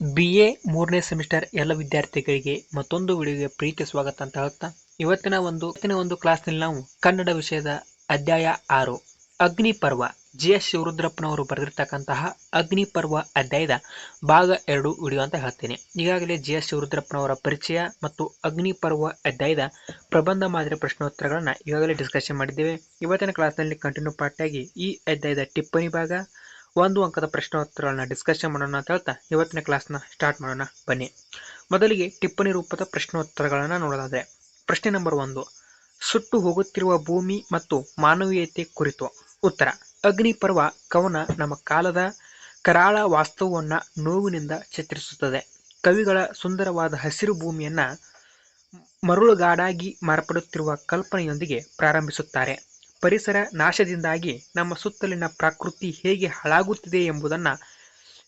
B A ಮೂರನೇ semester ಎಲ್ಲ ವಿದ್ಯಾರ್ಥಿಗಳಿಗೆ ಮತ್ತೊಂದು ವಿಡಿಯೋಗೆ ಪ್ರೀತಿ ಸ್ವಾಗತ ಅಂತ ಹೇಳ್ತಾ ಇವತ್ತಿನ ಒಂದು ಇವತ್ತಿನ ಒಂದು ಕ್ಲಾಸ್ನಲ್ಲಿ ನಾವು ಕನ್ನಡ ವಿಷಯದ ಅಧ್ಯಾಯ ಆರು, ಅಗ್ನಿ ಪರ್ವ, ಜಿ ಎಸ್ ಶಿವರುದ್ರಪ್ಪನವರು ಬರೆದಿರ್ತಕ್ಕಂತಹ ಅಗ್ನಿ ಪರ್ವ ಅಧ್ಯಾಯದ ಭಾಗ ಎರಡು ವಿಡಿಯೋ ಅಂತ ಹೇಳ್ತೇನೆ. ಈಗಾಗಲೇ ಜಿ ಎಸ್ ಶಿವರುದ್ರಪ್ಪನವರ ಪರಿಚಯ ಮತ್ತು ಅಗ್ನಿ ಪರ್ವ ಅಧ್ಯಾಯದ ಪ್ರಬಂಧ ಮಾದರಿ ಪ್ರಶ್ನೋತ್ತರಗಳನ್ನು ಈಗಾಗಲೇ ಡಿಸ್ಕಷನ್ ಮಾಡಿದ್ದೇವೆ. ಇವತ್ತಿನ ಕ್ಲಾಸ್ನಲ್ಲಿ ಕಂಟಿನ್ಯೂ ಪಾರ್ಟ್ ಆಗಿ ಈ ಅಧ್ಯಾಯದ ಟಿಪ್ಪಣಿ ಭಾಗ ಒಂದು ಅಂಕದ ಪ್ರಶ್ನೋತ್ತರಗಳನ್ನ ಡಿಸ್ಕಷನ್ ಮಾಡೋಣ ಅಂತ ಹೇಳ್ತಾ ಇವತ್ತಿನ ಕ್ಲಾಸ್ನ ಸ್ಟಾರ್ಟ್ ಮಾಡೋಣ, ಬನ್ನಿ. ಮೊದಲಿಗೆ ಟಿಪ್ಪಣಿ ರೂಪದ ಪ್ರಶ್ನೋತ್ತರಗಳನ್ನು ನೋಡೋದಾದ್ರೆ, ಪ್ರಶ್ನೆ ನಂಬರ್ ಒಂದು, ಸುಟ್ಟು ಹೋಗುತ್ತಿರುವ ಭೂಮಿ ಮತ್ತು ಮಾನವೀಯತೆ ಕುರಿತು. ಉತ್ತರ ಅಗ್ನಿಪರ್ವ ಕವನ ನಮ್ಮ ಕಾಲದ ಕರಾಳ ವಾಸ್ತವವನ್ನು ನೋವಿನಿಂದ ಚಿತ್ರಿಸುತ್ತದೆ. ಕವಿಗಳ ಸುಂದರವಾದ ಹಸಿರು ಭೂಮಿಯನ್ನು ಮರುಳುಗಾಡಾಗಿ ಮಾರ್ಪಡುತ್ತಿರುವ ಕಲ್ಪನೆಯೊಂದಿಗೆ ಪ್ರಾರಂಭಿಸುತ್ತಾರೆ. ಪರಿಸರ ನಾಶದಿಂದಾಗಿ ನಮ್ಮ ಸುತ್ತಲಿನ ಪ್ರಕೃತಿ ಹೇಗೆ ಹಾಳಾಗುತ್ತಿದೆ ಎಂಬುದನ್ನು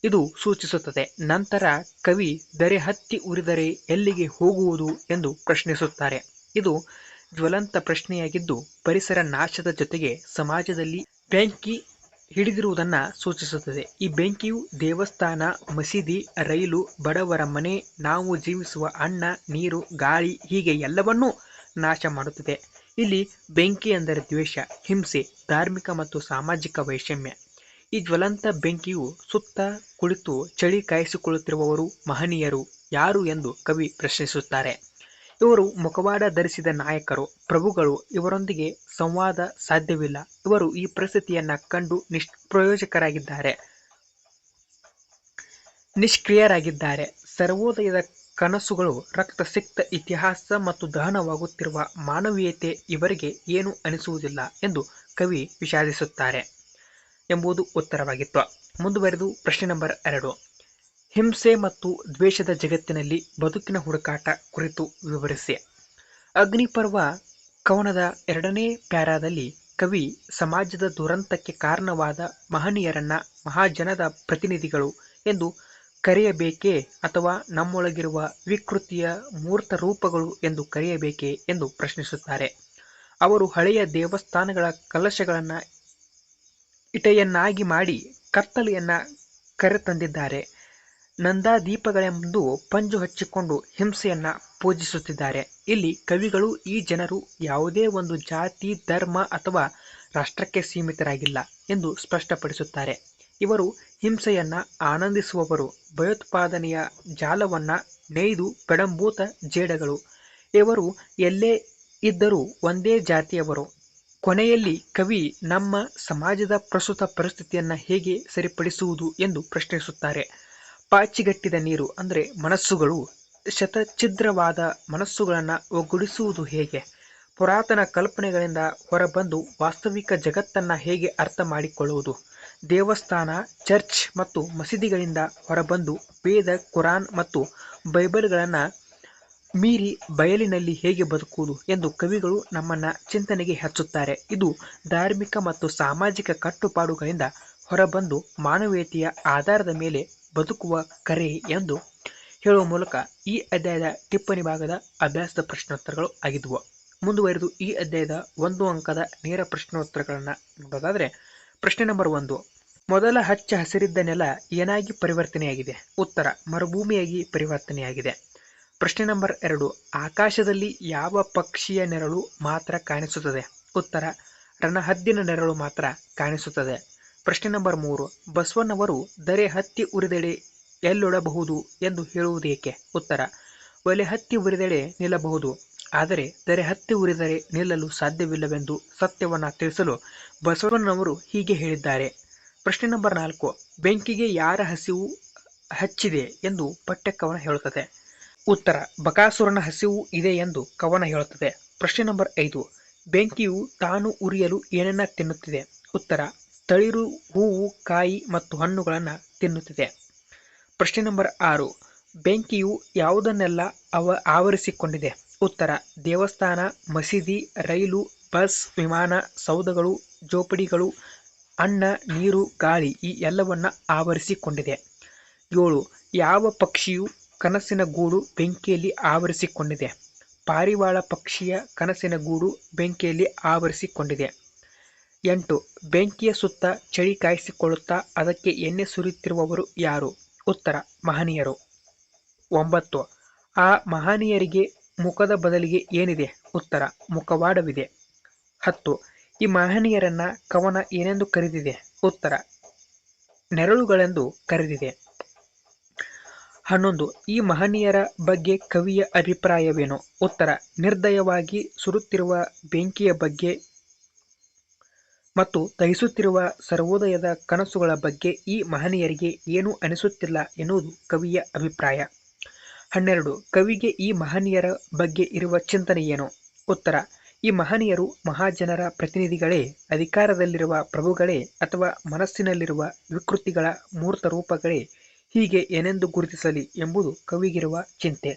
ಇದು ಸೂಚಿಸುತ್ತದೆ. ನಂತರ ಕವಿ ದರೆ ಹತ್ತಿ ಉರಿದರೆ ಎಲ್ಲಿಗೆ ಹೋಗುವುದು ಎಂದು ಪ್ರಶ್ನಿಸುತ್ತಾರೆ. ಇದು ಜ್ವಲಂತ ಪ್ರಶ್ನೆಯಾಗಿದ್ದು, ಪರಿಸರ ನಾಶದ ಜೊತೆಗೆ ಸಮಾಜದಲ್ಲಿ ಬೆಂಕಿ ಹಿಡಿದಿರುವುದನ್ನು ಸೂಚಿಸುತ್ತದೆ. ಈ ಬೆಂಕಿಯು ದೇವಸ್ಥಾನ, ಮಸೀದಿ, ರೈಲು, ಬಡವರ ಮನೆ, ನಾವು ಜೀವಿಸುವ ಅನ್ನ, ನೀರು, ಗಾಳಿ ಹೀಗೆ ಎಲ್ಲವನ್ನೂ ನಾಶ ಮಾಡುತ್ತದೆ. ಇಲ್ಲಿ ಬೆಂಕಿ ಅಂದರೆ ದ್ವೇಷ, ಹಿಂಸೆ, ಧಾರ್ಮಿಕ ಮತ್ತು ಸಾಮಾಜಿಕ ವೈಷಮ್ಯ. ಈ ಜ್ವಲಂತ ಬೆಂಕಿಯು ಸುತ್ತ, ಕುಳಿತು, ಚಳಿ ಕಾಯಿಸಿಕೊಳ್ಳುತ್ತಿರುವವರು ಮಹನೀಯರು ಯಾರು ಎಂದು ಕವಿ ಪ್ರಶ್ನಿಸುತ್ತಾರೆ. ಇವರು ಮುಖವಾಡ ಧರಿಸಿದ ನಾಯಕರು, ಪ್ರಭುಗಳು, ಇವರೊಂದಿಗೆ ಸಂವಾದ ಸಾಧ್ಯವಿಲ್ಲ. ಇವರು ಈ ಪರಿಸ್ಥಿತಿಯನ್ನು ಕಂಡು ನಿಷ್ಪ್ರಯೋಜಕರಾಗಿದ್ದಾರೆ ನಿಷ್ಕ್ರಿಯರಾಗಿದ್ದಾರೆ. ಸರ್ವೋದಯದ ಕನಸುಗಳು ರಕ್ತಸಿಕ್ತ ಇತಿಹಾಸ ಮತ್ತು ದಹನವಾಗುತ್ತಿರುವ ಮಾನವೀಯತೆ ಇವರಿಗೆ ಏನು ಅನಿಸುವುದಿಲ್ಲ ಎಂದು ಕವಿ ವಿಷಾದಿಸುತ್ತಾರೆ ಎಂಬುದು ಉತ್ತರವಾಗಿತ್ತು. ಮುಂದುವರೆದು ಪ್ರಶ್ನೆ ನಂಬರ್ ಎರಡು. ಹಿಂಸೆ ಮತ್ತು ದ್ವೇಷದ ಜಗತ್ತಿನಲ್ಲಿ ಬದುಕಿನ ಹುಡುಕಾಟ ಕುರಿತು ವಿವರಿಸಿ. ಅಗ್ನಿಪರ್ವ ಕವನದ ಎರಡನೇ ಪ್ಯಾರಾದಲ್ಲಿ ಕವಿ ಸಮಾಜದ ದುರಂತಕ್ಕೆ ಕಾರಣವಾದ ಮಹನೀಯರನ್ನ ಮಹಾಜನದ ಪ್ರತಿನಿಧಿಗಳು ಎಂದು ಕರೆಯಬೇಕೇ ಅಥವಾ ನಮ್ಮೊಳಗಿರುವ ವಿಕೃತಿಯ ಮೂರ್ತ ರೂಪಗಳು ಎಂದು ಕರೆಯಬೇಕೇ ಎಂದು ಪ್ರಶ್ನಿಸುತ್ತಾರೆ. ಅವರು ಹಳೆಯ ದೇವಸ್ಥಾನಗಳ ಕಲಶಗಳನ್ನು ಇಟೆಯನ್ನಾಗಿ ಮಾಡಿ ಕತ್ತಲೆಯನ್ನು ಕರೆತಂದಿದ್ದಾರೆ. ನಂದಾದೀಪಗಳೆಂದು ಪಂಜು ಹಚ್ಚಿಕೊಂಡು ಹಿಂಸೆಯನ್ನು ಪೂಜಿಸುತ್ತಿದ್ದಾರೆ. ಇಲ್ಲಿ ಕವಿಗಳು ಈ ಜನರು ಯಾವುದೇ ಒಂದು ಜಾತಿ, ಧರ್ಮ ಅಥವಾ ರಾಷ್ಟ್ರಕ್ಕೆ ಸೀಮಿತರಾಗಿಲ್ಲ ಎಂದು ಸ್ಪಷ್ಟಪಡಿಸುತ್ತಾರೆ. ಇವರು ಹಿಂಸೆಯನ್ನ ಆನಂದಿಸುವವರು, ಭಯೋತ್ಪಾದನೆಯ ಜಾಲವನ್ನ ನೇಯ್ದು ಪೆಡಂಬೂತ ಜೇಡಗಳು. ಇವರು ಎಲ್ಲೇ ಇದ್ದರೂ ಒಂದೇ ಜಾತಿಯವರು. ಕೊನೆಯಲ್ಲಿ ಕವಿ ನಮ್ಮ ಸಮಾಜದ ಪ್ರಸ್ತುತ ಪರಿಸ್ಥಿತಿಯನ್ನು ಹೇಗೆ ಸರಿಪಡಿಸುವುದು ಎಂದು ಪ್ರಶ್ನಿಸುತ್ತಾರೆ. ಪಾಚಿಗಟ್ಟಿದ ನೀರು ಅಂದರೆ ಮನಸ್ಸುಗಳು, ಶತಛಿದ್ರವಾದ ಮನಸ್ಸುಗಳನ್ನು ಒಗ್ಗೂಡಿಸುವುದು ಹೇಗೆ? ಪುರಾತನ ಕಲ್ಪನೆಗಳಿಂದ ಹೊರಬಂದು ವಾಸ್ತವಿಕ ಜಗತ್ತನ್ನು ಹೇಗೆ ಅರ್ಥ ಮಾಡಿಕೊಳ್ಳುವುದು? ದೇವಸ್ಥಾನ, ಚರ್ಚ್ ಮತ್ತು ಮಸೀದಿಗಳಿಂದ ಹೊರಬಂದು ವೇದ, ಕುರಾನ್ ಮತ್ತು ಬೈಬಲ್ಗಳನ್ನು ಮೀರಿ ಬಯಲಿನಲ್ಲಿ ಹೇಗೆ ಬದುಕುವುದು ಎಂದು ಕವಿಗಳು ನಮ್ಮನ್ನು ಚಿಂತನೆಗೆ ಹಚ್ಚುತ್ತಾರೆ. ಇದು ಧಾರ್ಮಿಕ ಮತ್ತು ಸಾಮಾಜಿಕ ಕಟ್ಟುಪಾಡುಗಳಿಂದ ಹೊರಬಂದು ಮಾನವೀಯತೆಯ ಆಧಾರದ ಮೇಲೆ ಬದುಕುವ ಕರೆ ಎಂದು ಹೇಳುವ ಮೂಲಕ ಈ ಅಧ್ಯಾಯದ ಟಿಪ್ಪಣಿ ಭಾಗದ ಅಭ್ಯಾಸದ ಪ್ರಶ್ನೋತ್ತರಗಳು ಆಗಿದ್ವು. ಮುಂದುವರೆದು ಈ ಅಧ್ಯಾಯದ ಒಂದು ಅಂಕದ ನೇರ ಪ್ರಶ್ನೋತ್ತರಗಳನ್ನು ನೋಡೋದಾದ್ರೆ ಪ್ರಶ್ನೆ ನಂಬರ್ ಒಂದು. ಮೊದಲ ಹಚ್ಚ ಹಸಿರಿದ್ದ ನೆಲ ಏನಾಗಿ ಪರಿವರ್ತನೆಯಾಗಿದೆ? ಉತ್ತರ, ಮರುಭೂಮಿಯಾಗಿ ಪರಿವರ್ತನೆಯಾಗಿದೆ. ಪ್ರಶ್ನೆ ನಂಬರ್ ಎರಡು, ಆಕಾಶದಲ್ಲಿ ಯಾವ ಪಕ್ಷಿಯ ನೆರಳು ಮಾತ್ರ ಕಾಣಿಸುತ್ತದೆ? ಉತ್ತರ, ರಣಹದ್ದಿನ ನೆರಳು ಮಾತ್ರ ಕಾಣಿಸುತ್ತದೆ. ಪ್ರಶ್ನೆ ನಂಬರ್ ಮೂರು ಬಸವಣ್ಣವರು ದರೆ ಹತ್ತಿ ಉರಿದೆಡೆ ಎಲ್ಲೊಡಬಹುದು ಎಂದು ಹೇಳುವುದೇಕೆ? ಉತ್ತರ, ಒಲೆ ಹತ್ತಿ ಉರಿದೆಡೆ ನಿಲ್ಲಬಹುದು. ಆದರೆ ತೆರೆ ಹತ್ತಿ ಉರಿದರೆ ನಿಲ್ಲಲು ಸಾಧ್ಯವಿಲ್ಲವೆಂದು ಸತ್ಯವನ್ನ ತಿಳಿಸಲು ಬಸವಣ್ಣನವರು ಹೀಗೆ ಹೇಳಿದ್ದಾರೆ. ಪ್ರಶ್ನೆ ನಂಬರ್ ನಾಲ್ಕು, ಬೆಂಕಿಗೆ ಯಾರ ಹಸಿವು ಹಚ್ಚಿದೆ ಎಂದು ಪಠ್ಯಕವನ ಹೇಳುತ್ತದೆ. ಉತ್ತರ, ಬಕಾಸುರನ ಹಸಿವು ಇದೆ ಎಂದು ಕವನ ಹೇಳುತ್ತದೆ. ಪ್ರಶ್ನೆ ನಂಬರ್ ಐದು, ಬೆಂಕಿಯು ತಾನು ಉರಿಯಲು ಏನನ್ನ ತಿನ್ನುತ್ತಿದೆ? ಉತ್ತರ, ತಳಿರು, ಹೂವು, ಕಾಯಿ ಮತ್ತು ಹಣ್ಣುಗಳನ್ನು ತಿನ್ನುತ್ತಿದೆ. ಪ್ರಶ್ನೆ ನಂಬರ್ ಆರು, ಬೆಂಕಿಯು ಯಾವುದನ್ನೆಲ್ಲ ಅವ, ಆವರಿಸಿಕೊಂಡಿದೆ? ಉತ್ತರ, ದೇವಸ್ಥಾನ, ಮಸೀದಿ, ರೈಲು, ಬಸ್, ವಿಮಾನ, ಸೌಧಗಳು, ಜೋಪಡಿಗಳು, ಅನ್ನ, ನೀರು, ಗಾಳಿ ಈ ಎಲ್ಲವನ್ನ ಆವರಿಸಿಕೊಂಡಿದೆ. ಏಳು, ಯಾವ ಪಕ್ಷಿಯು ಕನಸಿನ ಗೂಡು ಬೆಂಕಿಯಲ್ಲಿ ಆವರಿಸಿಕೊಂಡಿದೆ? ಪಾರಿವಾಳ ಪಕ್ಷಿಯ ಕನಸಿನ ಗೂಡು ಬೆಂಕಿಯಲ್ಲಿ ಆವರಿಸಿಕೊಂಡಿದೆ. ಎಂಟು, ಬೆಂಕಿಯ ಸುತ್ತ ಚಳಿ ಕಾಯಿಸಿಕೊಳ್ಳುತ್ತಾ ಅದಕ್ಕೆ ಎಣ್ಣೆ ಸುರಿಯುತ್ತಿರುವವರು ಯಾರು? ಉತ್ತರ, ಮಹನೀಯರು. ಒಂಬತ್ತು, ಆ ಮಹನೀಯರಿಗೆ ಮುಖದ ಬದಲಿಗೆ ಏನಿದೆ? ಉತ್ತರ, ಮುಖವಾಡವಿದೆ. ಹತ್ತು, ಈ ಮಹನೀಯರನ್ನ ಕವನ ಏನೆಂದು ಕರೆದಿದೆ? ಉತ್ತರ, ನೆರಳುಗಳೆಂದು ಕರೆದಿದೆ. ಹನ್ನೊಂದು, ಈ ಮಹನೀಯರ ಬಗ್ಗೆ ಕವಿಯ ಅಭಿಪ್ರಾಯವೇನು? ಉತ್ತರ, ನಿರ್ದಯವಾಗಿ ಸುರುತ್ತಿರುವ ಬೆಂಕಿಯ ಬಗ್ಗೆ ಮತ್ತು ದಹಿಸುತ್ತಿರುವ ಸರ್ವೋದಯದ ಕನಸುಗಳ ಬಗ್ಗೆ ಈ ಮಹನೀಯರಿಗೆ ಏನೂ ಅನಿಸುತ್ತಿಲ್ಲ ಎನ್ನುವುದು ಕವಿಯ ಅಭಿಪ್ರಾಯ. ಹನ್ನೆರಡು. ಕವಿಗೆ ಈ ಮಹನೀಯರ ಬಗ್ಗೆ ಇರುವ ಚಿಂತನೆ ಏನು? ಉತ್ತರ. ಈ ಮಹನೀಯರು ಮಹಾಜನರ ಪ್ರತಿನಿಧಿಗಳೇ, ಅಧಿಕಾರದಲ್ಲಿರುವ ಪ್ರಭುಗಳೇ ಅಥವಾ ಮನಸ್ಸಿನಲ್ಲಿರುವ ವಿಕೃತಿಗಳ ಮೂರ್ತ ರೂಪಗಳೇ ಹೀಗೆ ಏನೆಂದು ಗುರುತಿಸಲಿ ಎಂಬುದು ಕವಿಗಿರುವ ಚಿಂತೆ.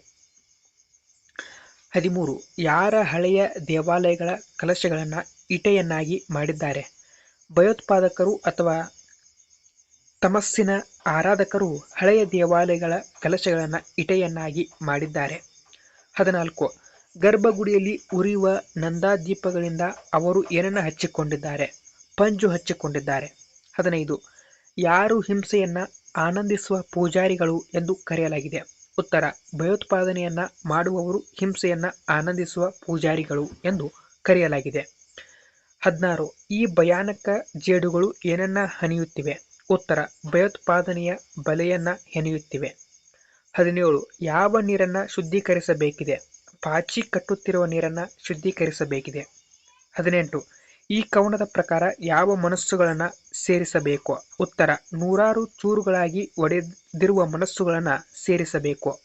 ಹದಿಮೂರು. ಯಾರ ಹಳೆಯ ದೇವಾಲಯಗಳ ಕಲಶಗಳನ್ನು ಇಟೆಯನ್ನಾಗಿ ಮಾಡಿದ್ದಾರೆ? ಭಯೋತ್ಪಾದಕರು ಅಥವಾ ತಮಸ್ಸಿನ ಆರಾಧಕರು ಹಳೆಯ ದೇವಾಲಯಗಳ ಕಲಶಗಳನ್ನು ಇಟೆಯನ್ನಾಗಿ ಮಾಡಿದ್ದಾರೆ. ಹದಿನಾಲ್ಕು, ಗರ್ಭಗುಡಿಯಲ್ಲಿ ಉರಿಯುವ ನಂದಾದೀಪಗಳಿಂದ ಅವರು ಏನನ್ನ ಹಚ್ಚಿಕೊಂಡಿದ್ದಾರೆ? ಪಂಜು ಹಚ್ಚಿಕೊಂಡಿದ್ದಾರೆ. ಹದಿನೈದು, ಯಾರು ಹಿಂಸೆಯನ್ನು ಆನಂದಿಸುವ ಪೂಜಾರಿಗಳು ಎಂದು ಕರೆಯಲಾಗಿದೆ. ಉತ್ತರ, ಭಯೋತ್ಪಾದನೆಯನ್ನು ಮಾಡುವವರು ಹಿಂಸೆಯನ್ನು ಆನಂದಿಸುವ ಪೂಜಾರಿಗಳು ಎಂದು ಕರೆಯಲಾಗಿದೆ. ಹದಿನಾರು, ಈ ಭಯಾನಕ ಜೇಡುಗಳು ಏನನ್ನ ಹನಿಯುತ್ತಿವೆ? ಉತ್ತರ, ಭಯೋತ್ಪಾದನೆಯ ಬಲೆಯನ್ನು ಹೆಣೆಯುತ್ತಿವೆ. ಹದಿನೇಳು, ಯಾವ ನೀರನ್ನ ಶುದ್ಧೀಕರಿಸಬೇಕಿದೆ? ಪಾಚಿ ಕಟ್ಟುತ್ತಿರುವ ನೀರನ್ನ ಶುದ್ಧೀಕರಿಸಬೇಕಿದೆ. ಹದಿನೆಂಟು, ಈ ಕವನದ ಪ್ರಕಾರ ಯಾವ ಮನಸ್ಸುಗಳನ್ನು ಸೇರಿಸಬೇಕು? ಉತ್ತರ, ನೂರಾರು ಚೂರುಗಳಾಗಿ ಒಡೆದಿರುವ ಮನಸ್ಸುಗಳನ್ನು ಸೇರಿಸಬೇಕು.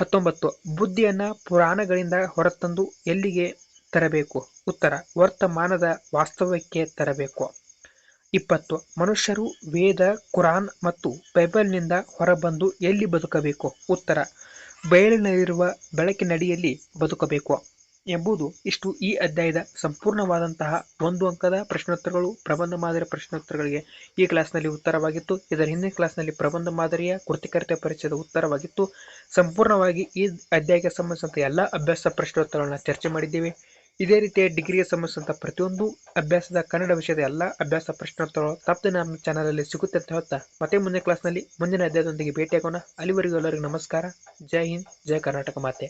ಹತ್ತೊಂಬತ್ತು, ಬುದ್ಧಿಯನ್ನು ಪುರಾಣಗಳಿಂದ ಹೊರತಂದು ಎಲ್ಲಿಗೆ ತರಬೇಕು? ಉತ್ತರ, ವರ್ತಮಾನದ ವಾಸ್ತವಕ್ಕೆ ತರಬೇಕು. ಇಪ್ಪತ್ತು. ಮನುಷ್ಯರು ವೇದ, ಕುರಾನ್ ಮತ್ತು ಬೈಬಲ್ನಿಂದ ಹೊರಬಂದು ಎಲ್ಲಿ ಬದುಕಬೇಕು? ಉತ್ತರ ಬಯಲಿನಲ್ಲಿರುವ ಬೆಳಕಿನಡಿಯಲ್ಲಿ ಬದುಕಬೇಕು ಎಂಬುದು ಇಷ್ಟು ಈ ಅಧ್ಯಾಯದ ಸಂಪೂರ್ಣವಾದಂತಹ ಒಂದು ಅಂಕದ ಪ್ರಶ್ನೋತ್ತರಗಳು. ಪ್ರಬಂಧ ಮಾದರಿಯ ಪ್ರಶ್ನೋತ್ತರಗಳಿಗೆ ಈ ಕ್ಲಾಸ್ನಲ್ಲಿ ಉತ್ತರವಾಗಿತ್ತು. ಇದರ ಹಿಂದಿನ ಕ್ಲಾಸ್ನಲ್ಲಿ ಪ್ರಬಂಧ ಮಾದರಿಯ ಕೃತಿಕರ್ತೆ ಪರಿಚಯದ ಉತ್ತರವಾಗಿತ್ತು. ಸಂಪೂರ್ಣವಾಗಿ ಈ ಅಧ್ಯಾಯಕ್ಕೆ ಸಂಬಂಧಿಸಿದಂತೆ ಎಲ್ಲ ಅಭ್ಯಾಸ ಪ್ರಶ್ನೋತ್ತರಗಳನ್ನ ಚರ್ಚೆ ಮಾಡಿದ್ದೇವೆ. ಇದೇ ರೀತಿಯ ಡಿಗ್ರಿಗೆ ಸಂಬಂಧಿಸಿದಂಥ ಪ್ರತಿಯೊಂದು ಅಭ್ಯಾಸದ ಕನ್ನಡ ವಿಷಯದ ಎಲ್ಲ ಅಭ್ಯಾಸ ಪ್ರಶ್ನೋತ್ತರಗಳು ತಪ್ಪದೆ ನಮ್ಮ ಚಾನಲಲ್ಲಿ ಸಿಗುತ್ತೆ ಅಂತ ಹೇಳ್ತಾ ಮತ್ತೆ ಮುಂದಿನ ಕ್ಲಾಸ್ನಲ್ಲಿ ಮುಂದಿನ ಅಧ್ಯಾಯದೊಂದಿಗೆ ಭೇಟಿಯಾಗೋಣ. ಅಲ್ಲಿವರೆಗೂ ಎಲ್ಲರಿಗೂ ನಮಸ್ಕಾರ. ಜೈ ಹಿಂದ್, ಜೈ ಕರ್ನಾಟಕ ಮಾತೆ.